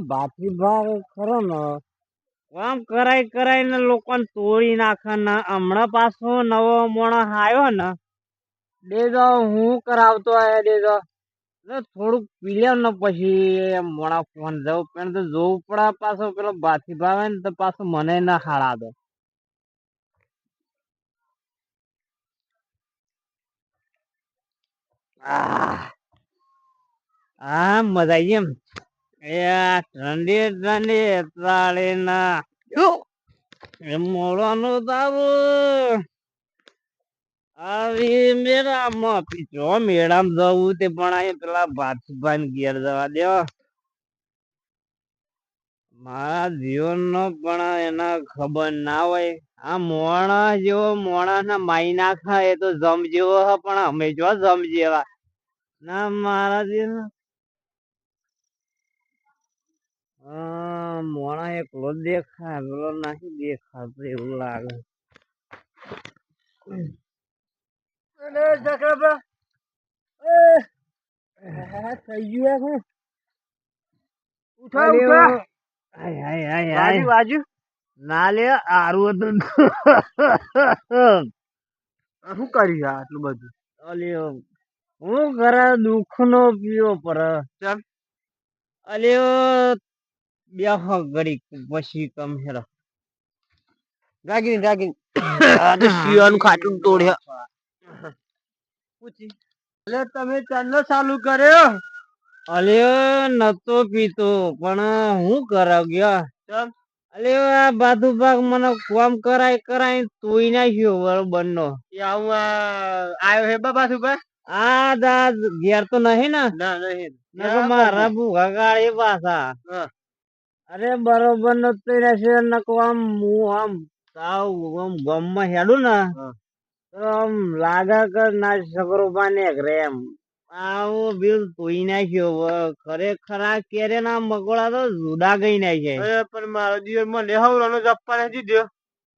દિયોનો ભાતી ખરો ને. આમ કરાય કરાય ને લોકોને તોડી નાખે ને હમણાં પાછો નવો માણસ આવ્યો ને. દેજો હું કરાવતો આયા દેજો થોડુંક પી લે ને પછી મોડા ફોન જવું પણ તો જોવું પડે પાછો પેલો ભાથી ભાવે ને તો પાછો મને ના હાળા દે આ મજા આવી એમ. એ ઠંડી ઠંડી તાળી ના એ મોડાનું તારું. આવી મેળામાં પીછો મેળામાં જવું તે પણ અહીં પેલા ભાતભાઈ ઘેર જવા દો. મારા જીવનનો પણ એના ખબર ના હોય. આ મોણા જેવો મોણા ના માઈ નાખા એ તો જમ જેવો પણ અમે જો જમ જેવા ના મારા જીવન હા મોણા એકલો દેખાય પેલો નહીં દેખાતો એવું લાગે. થઈ ગયું હું ઉઠો ઉઠો. હાય હાય હાય હાય બાજુ ના લે આરું હતું. શું કર્યું આટલું બધું? અલ્યો હું કરે દુઃખ નો પીવો પર અલ્યો બેહ ઘડી પછી કમ હેરો જાગી જાગી આ તો શિયાનું ખાટું તોડ્યા પૂછી અલે તમે ચાંદલો ચાલુ કર્યો? અલ્યો નતો પીતો પણ હું કરાવ ગયા? અલે આ બાજુ ભાગ મને કામ કરાય કરાય તોઈ નાખ્યો બરોબર નો આવું આવ્યો હે બા ભાગ? આ દા ઘેર તો નહીં ને? ના નહીં. મારા ભૂખા ગાળે પાછા. અરે બરોબર નતું તોઈ નકો આમ હું આમ સાવ આમ ગમમાં હેડું ને તો આમ લાગે કે ના સગરો પાને રે એમ. આવો બિલ તોઈ નાખ્યો ખરે ખરેખર આ કેરે ના મકોડા તો જુદા ગઈ નાખ્યા. પણ મારો દિવસ મને હવરાનો જપ્પા નથી દ્યો.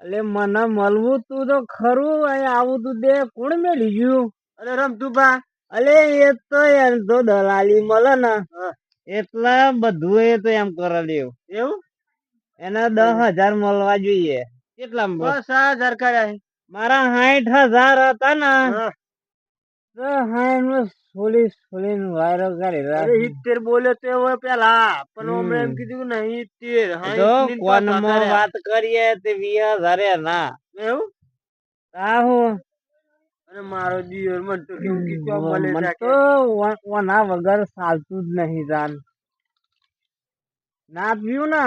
એટલે મને મળવું તું તો ખરું અહીં આવું તું દે કોણ મેળી ગયું અરે રમતું બા. અલે એ તો એમ તો દલાલી મળે ને. એટલે બધું એ તો એમ કરે લેવું એવું? એને દસ હજાર મળવા જોઈએ. કેટલા દસ હજાર કર્યા મારા સાઠ હજાર હતા ને. તો સાઠમાં સોલી સોલી નું વાયરો કરી સિત્તેર તો હવે પેલા. પણ અમે એમ કીધું નહીં સિત્તેર કોનમાં વાત કરીએ તે વીસ હજાર ના. એવું? આહું. અને મારો દિયર મન તો કેવું કીધું મળે મને તો ઓના વગર ચાલતું જ નહીં જાન ના પીવું ને?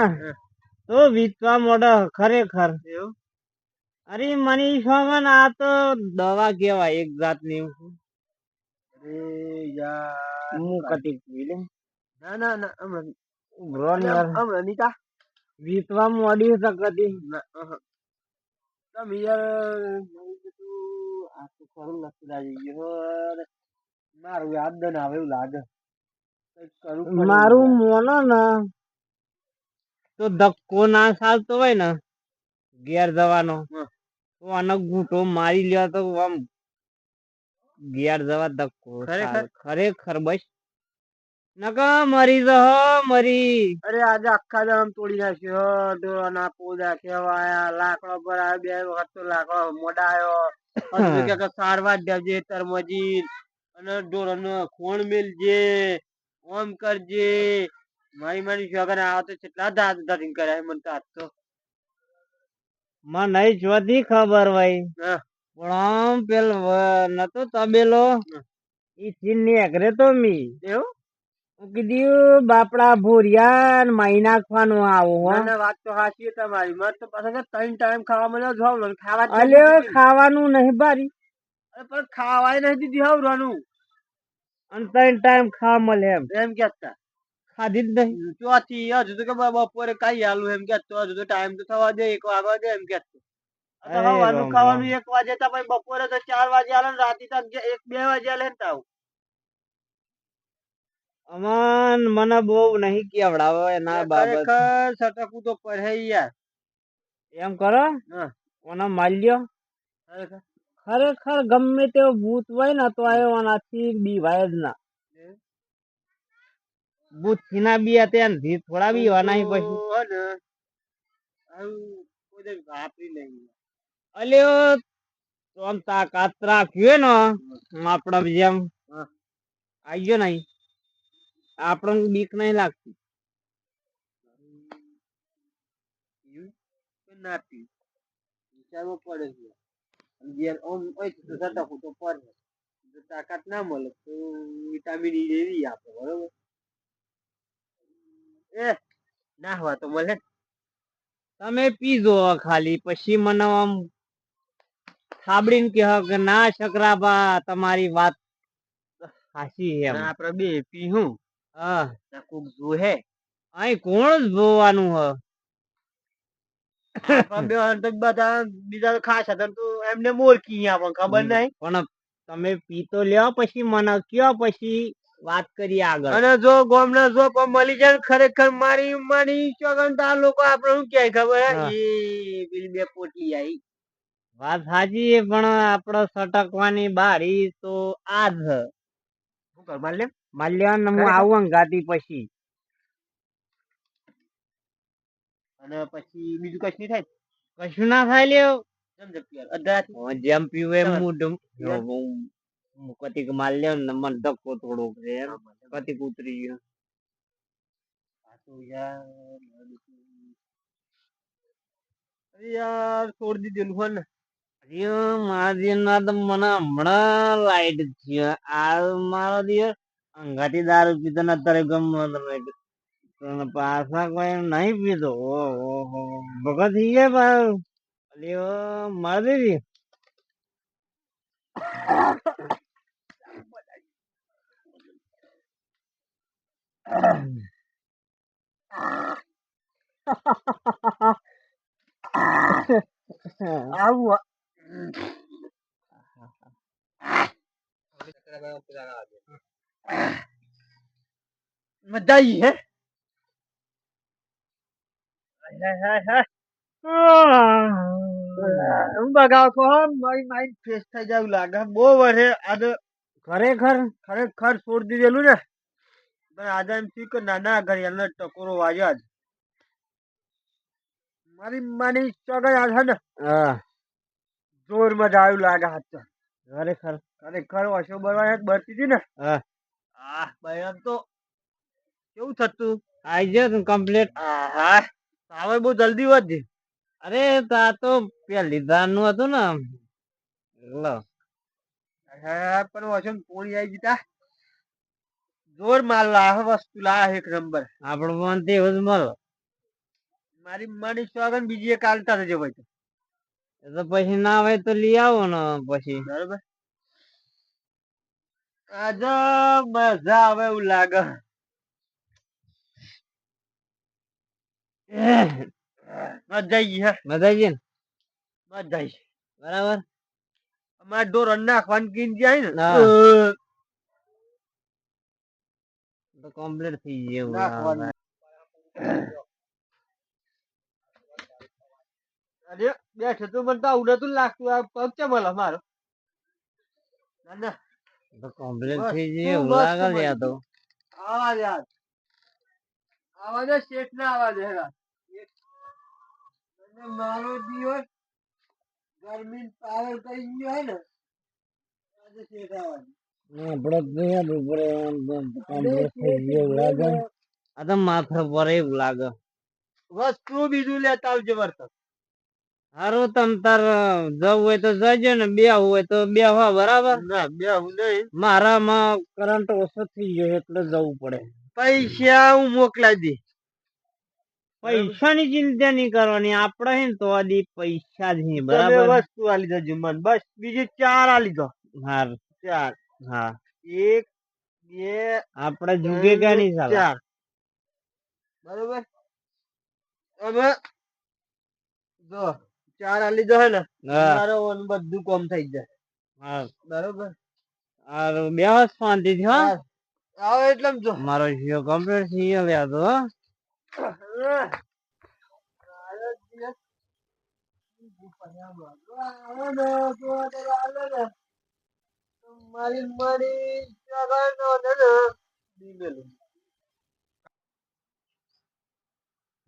તો વીતવા મોડો ખરેખર. એવું? અરે મનીષ વામન આ તો દવા કેવાય એક જાતની. અરે યાર. હું કટી પી લે. ના ના ના હમણાં બ્રોન યાર. હમણાં નીતા. વીતવા મોડી કદી તમે યાર આ લખતા મારું યાદ ન આવે એવું લાગે. મારું મોનો ને. તો ધક્કો ના ચાલતો હોય ને ઘેર જવાનો તો આનો ઘૂંટો મારી લ્યો તો આમ ઘેર જવા ધક્કો ખરેખર? ખરેખર બસ. નકા મરી જહ મરી. અરે આજે આખા જમ તોડી નાખ્યો ડોના પોદા કેવાયા લાકડો પર આવ્યો બે વખત તો લાકડો મોડા આવ્યો સારવાર તરમજી અને ડોરનો ખોણ મેલજે ઓમ કરજે. મારી મારી શગન આવો તો કેટલા દાંત દાદી કર્યા મને તો આજ તો. મને જોતી ખબર ભાઈ. પણ આમ પેલો નતો તબેલો. ઈ ચીનની અઘરે તો મી. એવું? કીધું બાપડા ભૂરિયા ને માઈ નાખવાનું આવું હો. વાત તો સાચી તમારી. મત તો પાછા ત્રણ ટાઈમ ખાવા મળ્યો જોવ ખાવા અલે ખાવાનું નહીં બારી અરે પણ ખાવાય નહીં દીધી હવરાનું. અને ત્રણ ટાઈમ ખાવા મળે એમ. એમ કેતા ખાધી જ નહીં. ચોથી હજુ તો કે બપોરે કઈ આલું એમ કેતો હજુ તો ટાઈમ તો થવા દે એક વાગવા દે એમ કેતો ખાવાનું ખાવાનું એક વાગે તો પછી બપોરે તો ચાર વાગે આલે ને રાતે એક બે વાગે આલે ને તાવ. અમન મને બહુ નહીં કેવડાવો એના બાબત. સટકું તો પડે યાર. એમ કરો? ઓના માલ્યો? ખરેખર? ગમે તેવો ભૂત હોય ને તો એ ઓનાથી બીવાય જ ના. ભૂત ના બી હતા ને થી થોડા બી હોવાના હી પછી આવું વાપરી નહીં અલ્યો તો આમ તાકાત રાખ્યું ને આપડા જેમ. આઈ ગયો નહીં આપણને બીક નહીં લાગતી. ના પીવું વિચારવું પડે છે. અને ઓમ હોય તો જતા તો પડે જો તાકાત ના મળે તો વિટામિન ઈ આપે બરોબર? એ ના હવા તો મળે. તમે પીજો ખાલી પછી મને આમ થાબડીને કહો કે ના શકરાબા તમારી વાત સાચી એમ. આપડે બે પીહું. હા કોક જોહે. અહીં કોણ જોવાનું હ? બે તો બધા બીજા તો ખાસ હતા તો એમને મોરકી આપણને ખબર નહીં પણ તમે પીતો લ્યો પછી મને કયો પછી વાત કરીએ આગળ. અને જો ગોમના જો પણ મળી જાય ખરેખર મારી મારી ચોગન આ લોકો આપણે શું કહે ખબર. એ પેલી બે પોટલી આવી વાત સાચી પણ આપડે સટકવાની બારી તો આ જ શું કરવા લે માલ્યાન હું? આવું ગાતી પછી. અને પછી બીજું કશું નહીં થાય? કશું ના થાય લ્યો. જેમ પીવું. હું- કતિક માલ્યો ને મને ધક્કો થોડોક કતિક ઉતરી ગયો. યાર અરે યાર છોડી દીધેલું હોય ને. અરે મારા ના તો મને હમણાં લાઈટ થયો. આ મારા દિવસ અંગાથી દારૂ પીતો ને અત્યારે ગમત પણ પાછા કોઈ નહીં પીતો. ઓહો ભગત થઈ ગયા પાછું. માર દેવી આવું મજા આવી હે હું બગાવ કહો મારી માઇન્ડ ફ્રેશ થઈ જાય લાગે. બહુ વર્ષે આજે ખરેખર ખરેખર છોડી દીધેલું ને પણ આજે એમ થયું કે નાના ઘડિયાળનો ટકોરો આજ. મારી માની ચોગન આજ છે ને હા. જોર મજા આવ્યું લાગે હાથ. ખરેખર. ખરેખર ઓછો બરવા બરતી હતી ને હા. આ બહેન તો કેવું થતું? આઈ ગયો તું કમ્પ્લીટ હા બહુ જલ્દી વધી અરે તો તો પેલી નું હતું ને. લો. પણ આવી જતા જોર માલ લાવે વસ્તુ લા એક નંબર. આપડે મન તે એવું જ મળે મારી માની સોગન બીજી એક આલતા રહેજો ભાઈ તો પછી ના હોય તો લઈ આવો ને પછી. બરોબર. આજે મજા આવે એવું લાગે. મજા આવી મજા આવી બરાબર. અમારે ઢોર નાખવાની કીન જાય ને. તો કમ્પ્લીટ થઈ ગયું નાખવાનું. અરે બેઠે તો મને તો આવું નતું લાગતું. આ પગ છે મને મારો ના ના. તો કમ્પ્લીટ બસ, થઈ જઈએ એવું લાગે આ તો. આવાજ યાર. આવાજ શેઠ ના આવાજ હેરા. અને મારો દિવસ ગરમી પાવર કરી ગયો હે ને આજે શેઠ આવાજ. આપડે યાર ઉપર કમ્પ્લીટ થઈ ગયું એવું લાગે આ તો માથા પર એવું લાગે. વસ્તુ બીજું લેતા આવજો વર્તન હારું તમ તાર જવું હોય તો જજો ને બે હોય તો બે હોય બરાબર? ના બે નહીં. મારામાં કરંટ ઓછો થઈ ગયો એટલે જવું પડે. પૈસા હું મોકલાઈ દે પૈસાની ચિંતા નહીં કરવાની આપડે હે તો આદી પૈસા જ નહીં બરાબર? વસ્તુ આલી દેજો મને બસ બીજી ચાર આલી દો હાર. ચાર. હા. એક બે આપડે જુગે કે નહીં સાલા. ચાર. બરોબર? હવે જો. ચાર આલી લીધો હે ને ઓન બધું કોમ થઈ જાય. હા. બરોબર? આ બે હસ શાંતિ થી હા. આવો એટલે જો. મારો જીઓ કમ્પ્લીટ થઈ ગયો લ્યા તો. મારી મારી જગા નો ને ને દીમેલું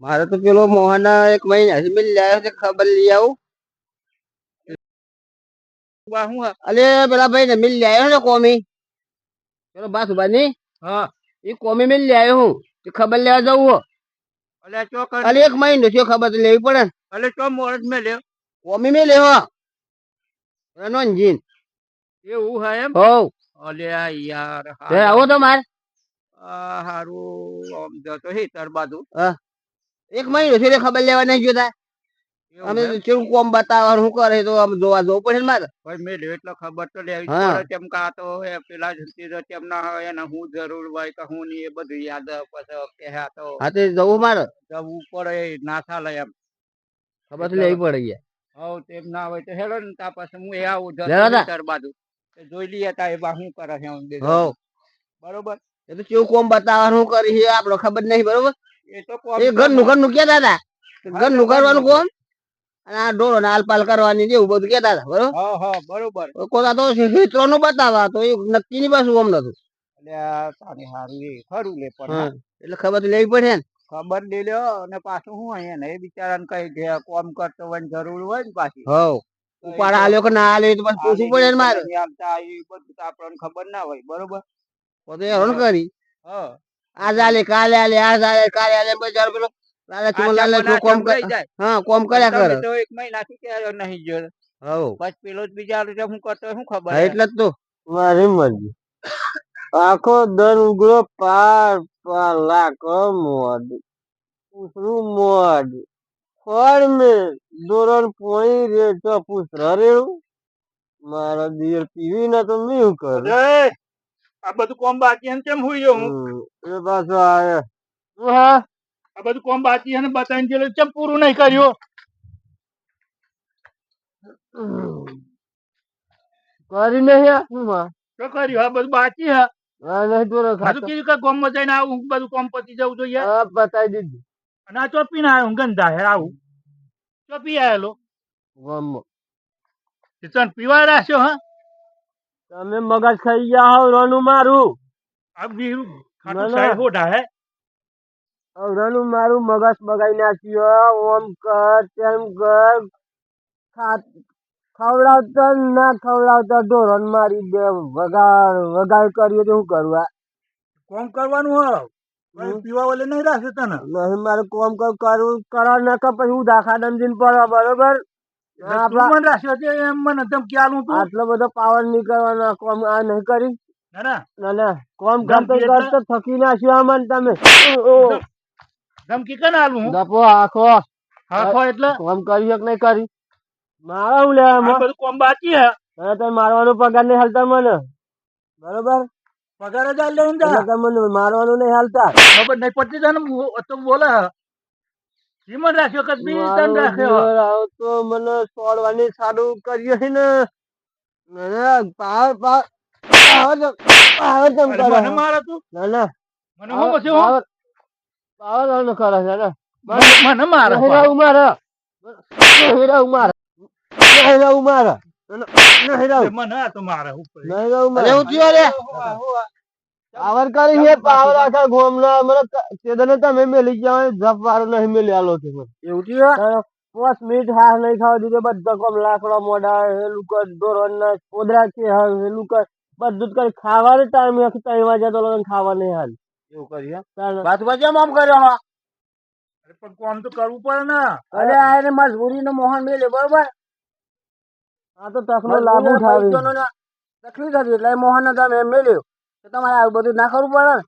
મારે તો પેલો મોહન એક મહિના થી મિલ લાયો છે ખબર લઈ આવું. હું અલે પેલા ભાઈ ને મિલ આવ્યો ને કોમી? પેલો બાસુભાઈ ની હા. એ કોમી મિલ આવ્યો હું તે ખબર લેવા જવું હો. અલે ચો કર અલે એક મહિનો થયો ખબર તો લેવી પડે ને. અલે ચો મોરજ મે લ્યો. કોમી મેં લેવો? એનો જીન. એવું હે એમ? હોવ અલે યાર તે આવો તો માર. આ હારું આમ જતો હે તાર બાજુ. એક મહિનો છે ખબર લેવા નહીં જોતા અમે કેવું કોમ બતાવવાનું શું કરે તો આમ જોવા જવું પડે ને મારે. ભાઈ મેં એટલે ખબર તો લેવી પડે કેમ કે તો એ પેલા જતી તો તેમ ના હોય એને હું જરૂર હોય કે હું નહીં એ બધું યાદ પછી કે આ તો હા તે જવું મારે. જવું પડે ના ચાલે એમ. ખબર તો લેવી પડે યાર. હવ તેમ ના હોય તો હેલો ને તા પછી હું એ આવું. રહી બાજુ. જોઈ લઈએ તા એ બા શું કરે છે બરોબર? એ તો કેવું કોમ બતાવવાનું શું કરી આપડે ખબર નહીં બરોબર? એ તો ઘરનું ઘરનું કેતા હતા ઘરનું તો કરવાનું કોમ? અને આ ડોરો ને આલપાલ કરવાની એવું બધું કેતા હતા બરોબર? કોતા તો હિત્રો નું બતાવવા તો એ નક્કી ની પાછું કોમ નતું. એટલે ખબર લેવી પડે ને. ખબર લઈ લ્યો અને પાછું હું અહીંયા ને એ બિચારાને કઈ કે કોમ કરતો હોય જરૂર હોય ને પાછી. હવ ઉપાડ આલ્યો કે ના આલ્યો તો પછી પૂછવું પડે ને મારે. આલી નહીં બધું આપણને ખબર ના હોય બરોબર? તો તો હેરાન કરી. હા. આજ આલે કાલે આલે આજ આલે કાલે આલે બજાર બોલો. લાલા ચુમો આ લાલા ચમો ના ચુમો કોમ હા કોમ કર્યા કરે. તો એક મહિનાથી કે નહીં જો હવ પછી પેલો જ બીજા હારું શું કરતો શું ખબર એટલે જ તો. મારી મરજી. આખો દર ઉગડો પાર પાર લાકો મોડ. પૂછરું મોડ. ફળ મે દોરણ પોઈ રે તો પૂછર રેવું મારા દિયર પીવી ના તો મી કરું? આ બધું કોમ બાકી અને કેમ હોય હું? એ પાછો આવે હા. આ બધું કોમ બાકી અને બતાવીને ગયેલો કેમ પૂરું નહીં કર્યું? કરી નહીં શું માં? કર્યું આ બધું બાકી હા? નહીં દોરો બધું કીધું કે કોમમાં આવું બધું કોમ પતી જવું જોઈએ. બતાવી દીધું. અને આ ચોપી ના આવ્યો ગંધા હે આવું. ચોપી આવેલો પીવા રાખ્યો હા? તમે મગજ ખાઈ ગયા હો રનું મારું. આ બીરું ખાટું. સાહેબ હોટા હે? અવરાનું મારું મગજ બગાઈ નાખ્યો ઓમ કર તેમ કર. ખાત ખવડાવતા ના ખવડાવતા ઢોરણ મારી દે વગાડ વગાડ કરીએ તો શું કરવા કોમ કરવાનું હો? હમ. પીવા વાલે નહીં રાખે તને? નહીં મારે કોમ કરું કરવું કર પછી હું દાખા દમજીને પડવા બરોબર? મને રાખ્યો છે એમ મને તેમ ખ્યાલ તું આટલો બધો પાવર નહીં કરવાનો કોમ આ નહીં કરી. ના ના. કોમ કરતા? કરતા થકી નાખ્યો આમાં તમે. ઓ, ધમકી કને આલું દપો આખો આખો એટલે? કોમ કરી એક નહીં કરી મારા હું આ લેવા બધું કોમ બાકી હે. હવે તમે મારવાનો પગાર નહીં હાલતા મને. બરોબર? પગાર જ હાલ લેવું મને મારવાનું નહીં હાલતા. ખબર નહીં પડતી તને? તો બોલે હે રાખ્યો કે બી તને રાખ્યો? તો મને છોડવાની સારું કર્યું છે ને. મને પાવર પાવર પાવર અરે કરે. મને મારે તું? ના ના. મને હું પછી હું? પાવર આનો કરે છે ને મને મારે નહીં રહું મારે. નહીં રહું મારે. નહીં રહું મારે. નહીં રહું મને આ તો મારે ઉપર. નહીં રહું હું થયો રે? પાવર કરી છે પાવર આખા ગોમના મને તેદને તમે મેલી ગયા જપ વાળો નહીં મેલી આલો છે મને એવું થયું પાંચ મિનિટ હાથ નહીં ખાવા દીધો બધા કોમ લાકડા મોડા હેલું કર દોરણ ના પોદરા કે હાલ હેલું કર બધું જ કરી ખાવાનો ટાઈમ આખી ત્રણ વાગ્યા તો લગન ખાવા નહીં હાલ એવું કરી હે? વાત વચ્ચે આમ કર્યો હા અરે પણ કોમ તો કરવું પડે ને અરે આ એને મજબૂરી નો મોહન મેલે બરોબર આ તો તકનો લાભ ઉઠાવી તકલીફ હતી એટલે મોહન ને તમે એમ મેલ્યો તો તમારે આવું બધું ના કરવું પડે ને?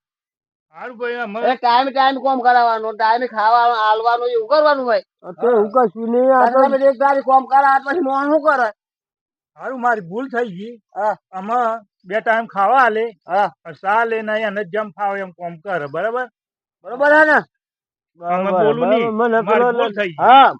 ભાઈ મને ટાઈમ ટાઈમ કોમ કરાવવાનું ટાઈમે ખાવાનું હાલવાનું એવું કરવાનું હોય તો એવું કશું નહીં આ તમે એક તારી કોમ કરા પછી મોહન શું કરે? સારું મારી ભૂલ થઈ ગઈ. હા. આમાં બે ટાઈમ ખાવા હાલે હા. અને સા નહીં એને જેમ ફાવે એમ કોમ કરે બરાબર? બરોબર હે ને? બોલું નહીં. મને ભૂલ થઈ હા.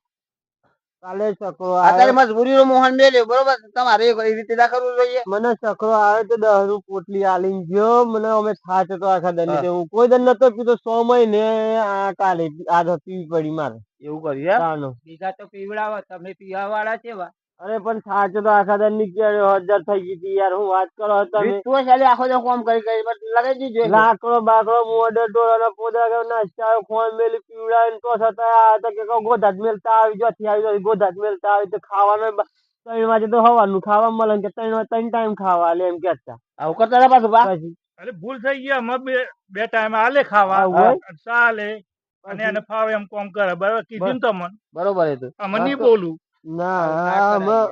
કાલે ચક્રો અત્યારે મજબૂરી નો મોહન મેલ્યો બરોબર? તમારે એ રીતે ના કરવું જોઈએ. મને ચક્રો આવે તો દસનું પોટલી આલી ગયો મને અમે થાચ તો આખા દંડ હું. કોઈ દંડ નતો પીતો સો મહિને આ કાલે આ પીવી પડી મારે. એવું કરી. બીજા તો પીવડાવો. તમે પીવા વાળા કેવા? અરે પણ સાચો તો આખા દર નીકળ્યો હજાર થઈ ગઈ હતી યાર હું વાત કરો તમે. તું હશે આખો દિવસ કોમ કરી કરી પણ લગાઈ દીધું લાકડો બાકડો મોડે ડોળાનો પોદા કે નાસ્તા ફોન મેલી પીવડાવીને તો છતાં આ તો કે ગોધાત ગોધા જ મેલતા આવી જોથી આવી જો ગોધાત મેલતા આવી તો ખાવાનું ત્રણ વાગે તો હવાનું ખાવા મળે કે ત્રણ ત્રણ ટાઈમ ખાવા લે એમ કહેતા. આવું કરતા હતા પાછું બા? અરે ભૂલ થઈ ગયા અમે બે બે ટાઈમ આલે ખાવા આવું હોય? ચા લે અને એને ફાવે એમ કોમ કરે બરાબર? કીધું તમને. બરોબર એ તો. અમે નહીં બોલું. ના આમાં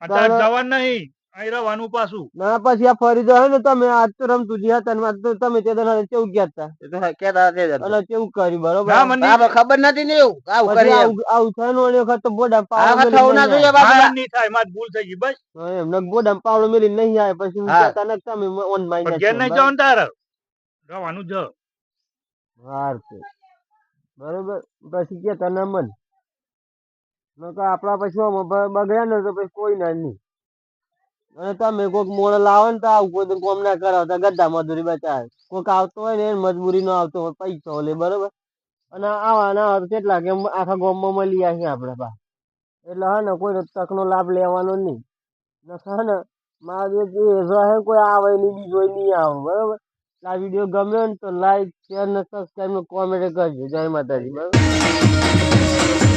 અત્યારે જવાનું નહીં અહીં રહેવાનું પાછું. ના પછી આ ફરી જાય ને તમે આજ તો રમતુજી હતા ને આજ તો તમે તે દાડે કેવું કહેતા એ તો તે અને કેવું કર્યું બરોબર? ના મને ખબર નથી ને એવું? આવું કરી આવું આવું થયું વખત તો બોડા આ પાવડો થવું ના જોઈએ નહીં થાય માર ભૂલ થઈ ગઈ બસ. એમને બોડા પાવડો મેલી નહીં આવે પછી હું હા. કહેતા ને કે તમે ઓન માઈ પણ નહીં જવાનું તારે? રહેવાનું જ. હાર બરોબર? પછી કેતા ના મન. આપડા પછી બગડ્યા ને તો પછી કોઈ ના નહીં. અને તમે કોઈક મોડ લાવો ને તો આવું કોઈ કોમ ના કરાવતા ગદ્દા મજૂરી બચાવે. કોઈક આવતો હોય ને મજબૂરી નો આવતો હોય, પૈસો લે, બરોબર? અને આવા ના કેટલા કે આખા ગામમાં મળી આવ્યા આપણે બા. એટલે હા ને કોઈ તકનો લાભ લેવાનો નહીં. હે ને મારે જે કોઈ આવે નહીં, બીજો નહીં આવે, બરોબર? આ વીડિયો ગમ્યો ને તો લાઈક શેર ને સબસ્ક્રાઈબ કોમેન્ટ કરજો. જય માતાજી, બરાબર?